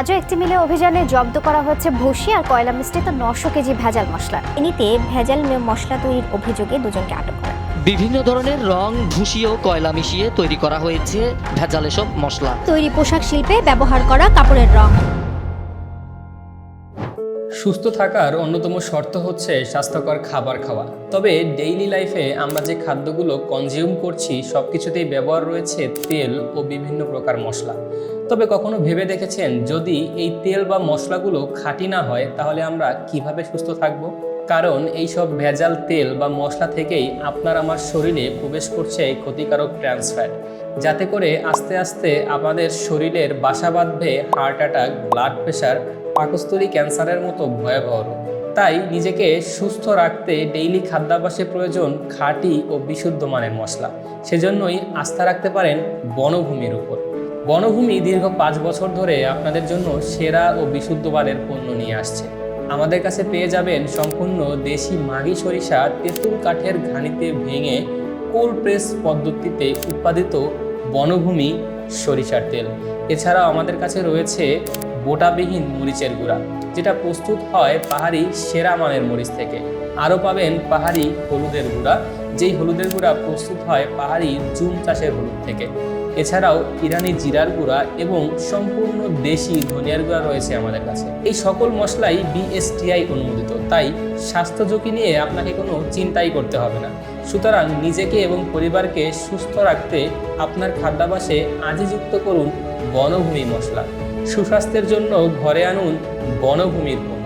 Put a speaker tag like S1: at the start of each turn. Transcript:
S1: আজও একটি মিলে অভিযানে জব্দ করা হচ্ছে ভুসি আর কয়লা মিশ্রিত নশো কেজি ভেজাল মশলা।
S2: এনিতে ভেজাল মশলা তৈরির অভিযোগে দুজনকে আটক করা।
S3: বিভিন্ন ধরনের রং ভুসি ও কয়লা মিশিয়ে তৈরি করা হয়েছে ভেজাল এসব মশলা।
S1: তৈরি পোশাক শিল্পে ব্যবহার করা কাপড়ের রং।
S4: সুস্থ থাকার অন্যতম শর্ত হচ্ছে স্বাস্থ্যকর খাবার খাওয়া। তবে ডেইলি লাইফে আমরা যে খাদ্যগুলো কনজিউম করছি সব কিছুতেই ব্যবহার রয়েছে তেল ও বিভিন্ন প্রকার মশলা। তবে কখনো ভেবে দেখেছেন, যদি এই তেল বা মশলাগুলো খাঁটি না হয়, তাহলে আমরা কীভাবে সুস্থ থাকব? কারণ এই সব ভেজাল তেল বা মশলা থেকেই আপনার আমার শরীরে প্রবেশ করছে ক্ষতিকারক ট্রান্স ফ্যাট যাতে করে আস্তে আস্তে আমাদের শরীরের বাসা বাঁধবে হার্ট অ্যাটাক ব্লাড প্রেশার পাকস্থলী ক্যান্সারের মতো ভয়াবহ রোগ। তাই নিজেকে সুস্থ রাখতে ডেইলি খাদ্যাভ্যাসে প্রয়োজন খাঁটি ও বিশুদ্ধ মানের মশলা। সেজন্যই আস্থা রাখতে পারেন বনভূমির উপর। বনভূমি দীর্ঘ পাঁচ বছর ধরে আপনাদের জন্য সেরা ও বিশুদ্ধ মানের পণ্য নিয়ে আসছে। আমাদের কাছে পেয়ে যাবেন সম্পূর্ণ দেশি মাগি সরিষা তেঁতুল কাঠের ঘানিতে ভেঙে কোল্ড প্রেস পদ্ধতিতে উৎপাদিত বনভূমি সরিষার তেল। এছাড়াও আমাদের কাছে রয়েছে বোটাবিহীন মরিচের গুঁড়া, যেটা প্রস্তুত হয় পাহাড়ি সেরা মানের মরিচ থেকে। আরও পাবেন পাহাড়ি হলুদের গুঁড়া, যেই হলুদের গুঁড়া প্রস্তুত হয় পাহাড়ি জুম চাষের হলুদ থেকে। এছাড়াও ইরানি জিরার গুঁড়া এবং সম্পূর্ণ দেশি ধনিয়ার গুঁড়া রয়েছে আমাদের কাছে। এই সকল মশলাই বিএসটিআই অনুমোদিত, তাই স্বাস্থ্য ঝুঁকি নিয়ে আপনাকে কোনো চিন্তাই করতে হবে না। সুতরাং নিজেকে এবং পরিবারকে সুস্থ রাখতে আপনার খাদ্যাভাসে আজই যুক্ত করুন বনভূমি মশলা। সুস্বাস্থ্যের জন্য ঘরে আনুন বনভূমির পণ্য